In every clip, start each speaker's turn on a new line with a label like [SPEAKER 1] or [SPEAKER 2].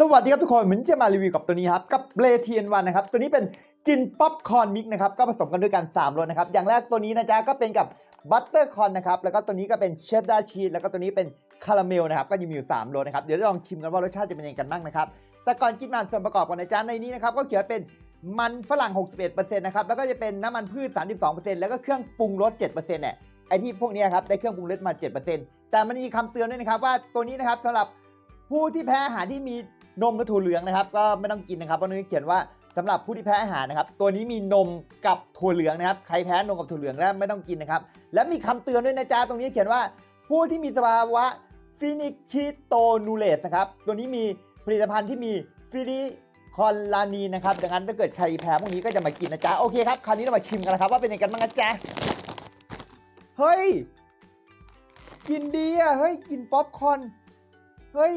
[SPEAKER 1] สวัสดีครับทุกคนเหมือนจะมารีวิวกับตัวนี้ครับกับเบลเทียนวันนะครับตัวนี้เป็นกินป๊อปคอนมิกนะครับก็ผสมกันด้วยกัน3รสนะครับอย่างแรกตัวนี้นะจ๊ะก็เป็นกับบัตเตอร์คอนนะครับแล้วก็ตัวนี้ก็เป็นเชดดาร์ชีสแล้วก็ตัวนี้เป็นคาราเมลนะครับก็จะมีอยู่3รสนะครับเดี๋ยวลองชิมกันว่ารสชาติจะเป็นยังไงกันบ้างนะครับแต่ก่อนกินมันส่วนประกอบกันนะจ๊ะในนี้นะครับก็เขียนเป็นมันฝรั่ง 61%นะครับแล้วก็จะเป็นน้ำมันพืช 32%แล้วก็เครื่องปรุงรส 7%เนี่ยไอที่พวกนี้ครับได้เครื่องปรุงรสมา 7%แต่มันมีคำเตือนด้วยนะครับว่าตัวนี้นะครับสำหรับผู้ที่แพ้อาหารที่มี นมและถั่วเหลืองนะครับก็ไม่ต้องกินนะครับเพราะนี้เขียนว่าสำหรับผู้ที่แพ้อาหารนะครับตัวนี้มีนมกับถั่วเหลืองนะครับใครแพ้นมกับถั่วเหลืองแล้วไม่ต้องกินนะครับและมีคำเตือนด้วยนะจ๊ะตรงนี้เขียนว่าผู้ที่มีสภาวะฟินิคิโตนูเลสนะครับตัวนี้มีผลิตภัณฑ์ที่มีฟินิคอลลานีนะครับดังนั้นถ้าเกิดใครแพ้พวกนี้ก็จะมากินนะจ๊ะโอเคครับคราวนี้เรามาชิมกันนะครับว่าเป็นยังไงกันบ้างนะจ๊ะเฮ้ยกินดีอะเฮ้ยกินป๊อปคอนเฮ้ย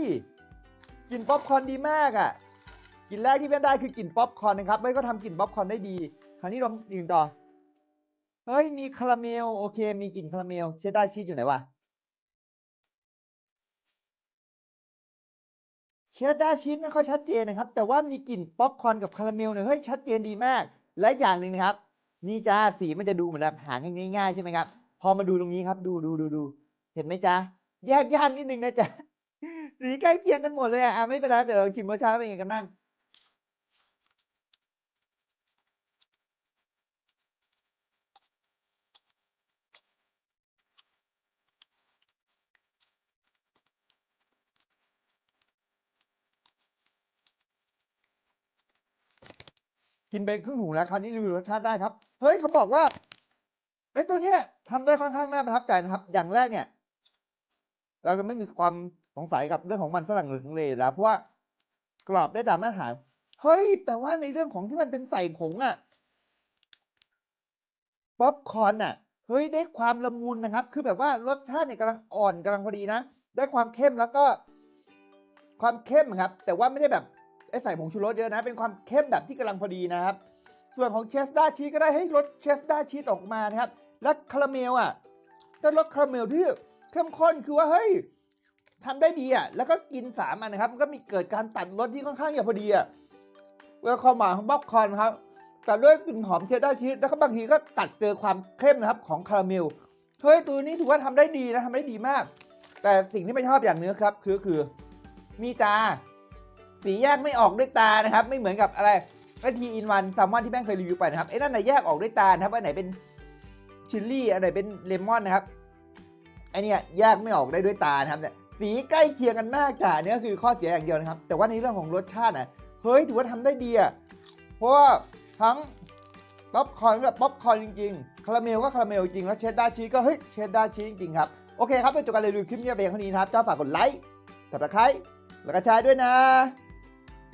[SPEAKER 1] กลิ่นป๊อปคอร์นดีมากอะกลิ่นแรกที่เพื่อนได้คือกลิ่นป๊อปคอร์นนะครับไม่ก็ทำกลิ่นป๊อปคอร์นได้ดี คราวนี้ลองดื่มต่อ เฮ้ยมีคาราเมลโอเค มีกลิ่นคาราเมลเชดดาร์ชีสอยู่ไหนวะเชดดาร์ชีสไม่ค่อยชัดเจนนะครับ แต่ว่ามีกลิ่นป๊อปคอร์นกับคาราเมลเนี่ยเฮ้ยชัดเจนดีมาก และอย่างหนึ่งนะครับ นี่จ้าสีมันจะดูเหมือนแบบหางง่ายๆใช่ไหมครับ พอมาดูตรงนี้ครับ ดูดูดูดูเห็นไหมจ๊ะแยกย่านนิดนึงนะจ๊ะ สีใกล้เคียงกันหมดเลยอะไม่เป็นไรเดี๋ยวเราชิมรสชาติเป็นยังไงกันบ้างกินไปครึ่งถุงแล้วคราวนี้รีวิวรสชาติได้ครับ เฮ้ยเขาบอกว่าไอ้ตัวเนี้ยทำได้ค่อนข้างน่าประทับใจนะครับ อย่างแรกเนี่ย เราจะไม่มีความ สงสัยกับเรื่องของมันฝรั่งหรือทะเลแล้วเพราะว่ากรอบได้ตามมาตรฐานเฮ้ย แต่ว่าในเรื่องของที่มันเป็นใส่ผงอะป๊อปคอนอะเฮ้ยได้ความละมุนนะครับ คือแบบว่ารสชาติเนี่ยกำลังอ่อนกำลังพอดีนะ ได้ความเข้มแล้วก็ ความเข้มครับ แต่ว่าไม่ได้แบบไอใส่ผงชูรสเยอะนะ เป็นความเข้มแบบที่กำลังพอดีนะครับ ส่วนของเชสดาชีสก็ได้ให้รสเชสดาชีสออกมานะครับ และคาราเมลอะได้รสคาราเมลที่เข้มข้นคือว่าเฮ้ย ทำได้ดีอะแล้วก็กินสามอันนะครับมันก็มีเกิดการตัดรสที่ค่อนข้างจะพอดีอะเวลาความหวานของบ๊อบคอนครับตัดด้วยกลิ่นหอมเชดดาร์ชีสแล้วก็บางทีก็ตัดเจอความเข้มนะครับของคาราเมลเฮ้ยตัวนี้ถือว่าทำได้ดีนะทำได้ดีมาก แต่สิ่งที่ไม่ชอบอย่างเนื้อครับ คือคือมีตา สีแยกไม่ออกด้วยตานะครับ ไม่เหมือนกับอะไรไอทีอินวันแซลมอนที่แม่งเคยรีวิวไปนะครับไอ้นั่นน่ะแยกออกด้วยตานะครับอันไหนเป็นชิลลี่อันไหนเป็นเลมอนนะครับไอเนี้ยแยกไม่ออกได้ด้วยตานะครับเนี่ย สีใกล้เคียงกันมากจ้ะเนี่ยคือข้อเสียอย่างเดียวนะครับ แต่ว่าในเรื่องของรสชาติอะเฮ้ยถือว่าทำได้ดีอะเพราะว่าทั้งป๊อปคอร์นกับป๊อปคอร์นจริงๆคาราเมลก็คาราเมลจริงแล้วเชดดาร์ชีสก็เฮ้ยเชดดาร์ชีสจริงๆครับโอเคครับเป็นจบการรีวิวคลิปนี้เพียงเท่านี้นะครับเจ้าฝากกดไลค์ติดตะไคร้แล้วก็แชร์ด้วยนะ